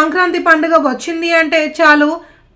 సంక్రాంతి పండుగ వచ్చింది అంటే చాలు.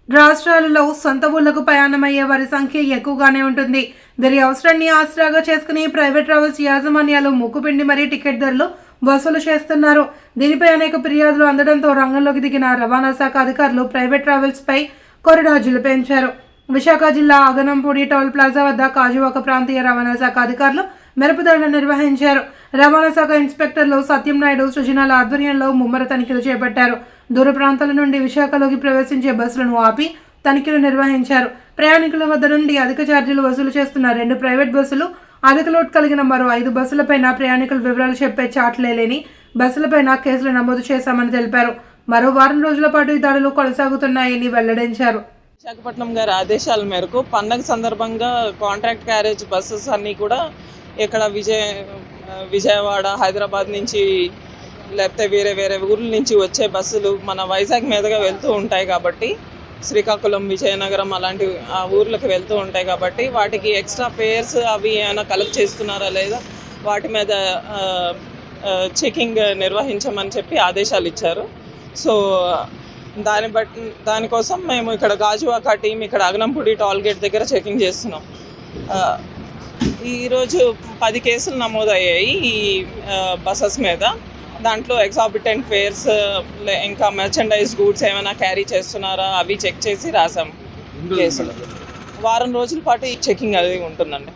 రాష్ట్రాలలో సొంత ఊళ్ళకు ప్రయాణమయ్యే వారి సంఖ్య ఎక్కువగానే ఉంటుంది. వీరి అవసరాన్ని ఆసరాగా చేసుకుని ప్రైవేట్ ట్రావెల్స్ యాజమాన్యాలు ముక్కుపిండి మరీ టికెట్ ధరలు వసూలు చేస్తున్నారు. దీనిపై అనేక ఫిర్యాదులు అందడంతో రంగంలోకి దిగిన రవాణా శాఖ అధికారులు ప్రైవేట్ ట్రావెల్స్పై కొరడాజులు పెంచారు. విశాఖ జిల్లా అగనంపూడి టోల్ ప్లాజా వద్ద కాజువాక ప్రాంతీయ రవాణా శాఖ అధికారులు మెరుపుదాడులు నిర్వహించారు. రవాణా శాఖ ఇన్స్పెక్టర్లు సత్యం నాయుడు సృజనాల ఆధ్వర్యంలో ముమ్మర తనిఖీలు చేపట్టారు. దూర ప్రాంతాల నుండి విశాఖలోకి ప్రవేశించే బస్సులను ఆపి తనిఖీలు నిర్వహించారు. ప్రయాణికుల వద్ద నుండి అధిక ఛార్జీలు వసూలు చేస్తున్న రెండు ప్రైవేట్ బస్సులు అధిక లోడ్ కలిగిన మరో ఐదు బస్సులపైన ప్రయాణికుల వివరాలు చెప్పే చాట్లే లేని బస్సులపైన కేసులు నమోదు చేశామని తెలిపారు. మరో వారం రోజుల పాటు ఈ దాడులు కొనసాగుతున్నాయని వెల్లడించారు. విశాఖపట్నం గారి ఆదేశాల మేరకు పండగ సందర్భంగా కాంట్రాక్ట్ క్యారేజ్ బస్సెస్ అన్నీ కూడా ఇక్కడ విజయ విజయవాడ హైదరాబాద్ నుంచి లేకపోతే వేరే వేరే ఊర్ల నుంచి వచ్చే బస్సులు మన వైజాగ్ మీదుగా వెళ్తూ ఉంటాయి కాబట్టి శ్రీకాకుళం విజయనగరం అలాంటి ఆ ఊర్లకు వెళ్తూ ఉంటాయి కాబట్టి వాటికి ఎక్స్ట్రా ఫేర్స్ అవి ఏమైనా కలెక్ట్ చేస్తున్నారా లేదా వాటి మీద చెకింగ్ నిర్వహించమని చెప్పి ఆదేశాలు ఇచ్చారు. సో దాన్ని బట్టి దానికోసం మేము ఇక్కడ గాజువాక టీం ఇక్కడ అగనంపూడి టోల్ గేట్ దగ్గర చెకింగ్ చేస్తున్నాం. ఈరోజు పది కేసులు నమోదయ్యాయి ఈ బస్సెస్ మీద. దాంట్లో ఎగ్జాబిటెంట్ ఫేర్స్ ఇంకా మెర్చండైజ్ గూడ్స్ ఏమైనా క్యారీ చేస్తున్నారా? అవి చెక్ చేసి రాసాం కేసులు. వారం రోజుల పాటు ఈ చెకింగ్ అది ఉంటుందండి.